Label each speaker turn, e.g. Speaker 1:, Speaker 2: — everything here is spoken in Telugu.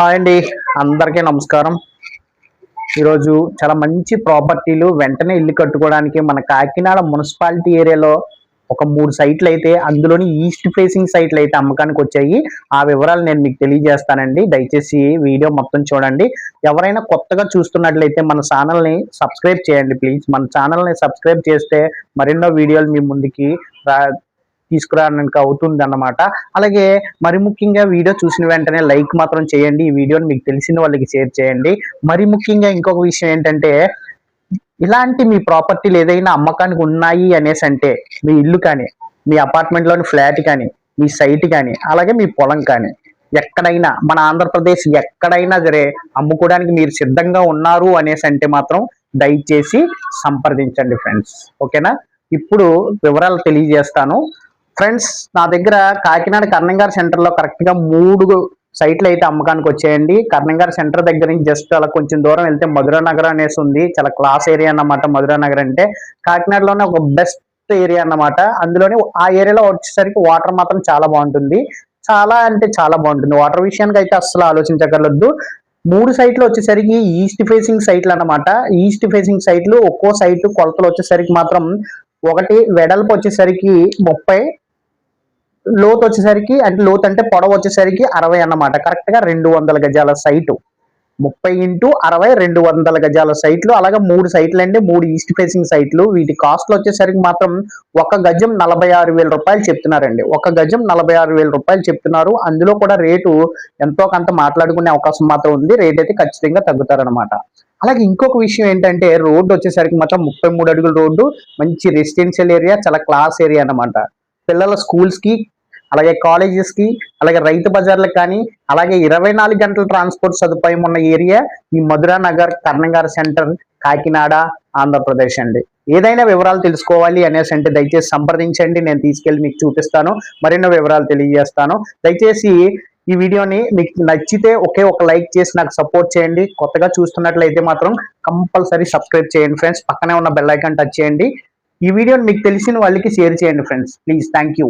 Speaker 1: హాయ్ అండి. అందరికీ నమస్కారం. ఈరోజు చాలా మంచి ప్రాపర్టీలు వెంటనే ఇల్లు కట్టుకోవడానికి మన కాకినాడ మున్సిపాలిటీ ఏరియాలో ఒక మూడు సైట్లు అయితే అందులోని ఈస్ట్ ఫేసింగ్ సైట్లు అయితే అమ్మకానికి వచ్చాయి. ఆ వివరాలు నేను మీకు తెలియజేస్తానండి. దయచేసి వీడియో మొత్తం చూడండి. ఎవరైనా కొత్తగా చూస్తున్నట్లయితే మన ఛానల్ని సబ్స్క్రైబ్ చేయండి. ప్లీజ్ మన ఛానల్ని సబ్స్క్రైబ్ చేస్తే మరెన్నో వీడియోలు మీ ముందుకి రా తీసుకురావడానికి అవుతుంది అన్నమాట అలాగే మరి ముఖ్యంగా వీడియో చూసిన వెంటనే లైక్ మాత్రం చేయండి. ఈ వీడియోని మీకు తెలిసిన వాళ్ళకి షేర్ చేయండి. మరి ముఖ్యంగా ఇంకొక విషయం ఏంటంటే ఇలాంటి మీ ప్రాపర్టీలు ఏదైనా అమ్మకానికి ఉన్నాయి అనేసి అంటే మీ ఇల్లు కానీ మీ అపార్ట్మెంట్లోని ఫ్లాట్ కానీ మీ సైట్ కానీ అలాగే మీ పొలం కానీ ఎక్కడైనా మన ఆంధ్రప్రదేశ్ ఎక్కడైనా సరే అమ్ముకోవడానికి మీరు సిద్ధంగా ఉన్నారు అనేసి అంటే మాత్రం దయచేసి సంప్రదించండి ఫ్రెండ్స్. ఓకేనా? ఇప్పుడు వివరాలు తెలియజేస్తాను. ఫ్రెండ్స్ నా దగ్గర కాకినాడ కర్ణంగారు సెంటర్లో కరెక్ట్గా మూడు సైట్లు అయితే అమ్మకానికి వచ్చాయండి. కర్ణంగారు సెంటర్ దగ్గర నుంచి జస్ట్ అలా కొంచెం దూరం వెళ్తే మధురా నగర్ అనేసి ఉంది. చాలా క్లాస్ ఏరియా అన్నమాట మధురా నగర్ అంటే. కాకినాడలోనే ఒక బెస్ట్ ఏరియా అన్నమాట. అందులోనే ఆ ఏరియాలో వచ్చేసరికి వాటర్ మాత్రం చాలా బాగుంటుంది. చాలా అంటే చాలా బాగుంటుంది. వాటర్ విషయానికి అయితే అస్సలు ఆలోచించగలద్దు. మూడు సైట్లు వచ్చేసరికి ఈస్ట్ ఫేసింగ్ సైట్లు అన్నమాట. ఈస్ట్ ఫేసింగ్ సైట్లు ఒక్కో సైట్ కొలతలు వచ్చేసరికి మాత్రం ఒకటి వెడల్పు వచ్చేసరికి ముప్పై లోత్ వచ్చేసరికి అంటే లోతు అంటే పొడవు వచ్చేసరికి అరవై అన్నమాట. కరెక్ట్గా రెండు వందల గజాల సైటు. ముప్పై ఇంటూ అరవై రెండు వందల గజాల సైట్లు. అలాగే మూడు సైట్లు అండి మూడు ఈస్ట్ ఫేసింగ్ సైట్లు. వీటి కాస్ట్లు వచ్చేసరికి మాత్రం ఒక గజం నలభై ఆరు వేల రూపాయలు చెప్తున్నారండి. ఒక గజం నలభై ఆరు వేల రూపాయలు చెప్తున్నారు. అందులో కూడా రేటు ఎంతో కొంత మాట్లాడుకునే అవకాశం మాత్రం ఉంది. రేట్ అయితే ఖచ్చితంగా తగ్గుతారనమాట అలాగే ఇంకొక విషయం ఏంటంటే రోడ్డు వచ్చేసరికి మాత్రం ముప్పై మూడు అడుగుల రోడ్డు. మంచి రెసిడెన్షియల్ ఏరియా చాలా క్లాస్ ఏరియా అన్నమాట. పిల్లల స్కూల్స్కి అలాగే కాలేజెస్కి అలాగే రైతు బజార్లకు కానీ అలాగే ఇరవై నాలుగు గంటల ట్రాన్స్పోర్ట్ సదుపాయం ఉన్న ఏరియా ఈ మధురా నగర్ కర్ణంగార్ సెంటర్ కాకినాడ ఆంధ్రప్రదేశ్ అండి. ఏదైనా వివరాలు తెలుసుకోవాలి అనేసి అంటే దయచేసి సంప్రదించండి. నేను తీసుకెళ్ళి మీకు చూపిస్తాను. మరెన్నో వివరాలు తెలియజేస్తాను. దయచేసి ఈ వీడియోని మీకు నచ్చితే ఒకే ఒక లైక్ చేసి నాకు సపోర్ట్ చేయండి. కొత్తగా చూస్తున్నట్లయితే మాత్రం కంపల్సరీ సబ్స్క్రైబ్ చేయండి ఫ్రెండ్స్. పక్కనే ఉన్న బెల్ ఐకాన్ టచ్ చేయండి. ఈ వీడియోని మీకు తెలిసిన వాళ్ళకి షేర్ చేయండి ఫ్రెండ్స్. Please thank you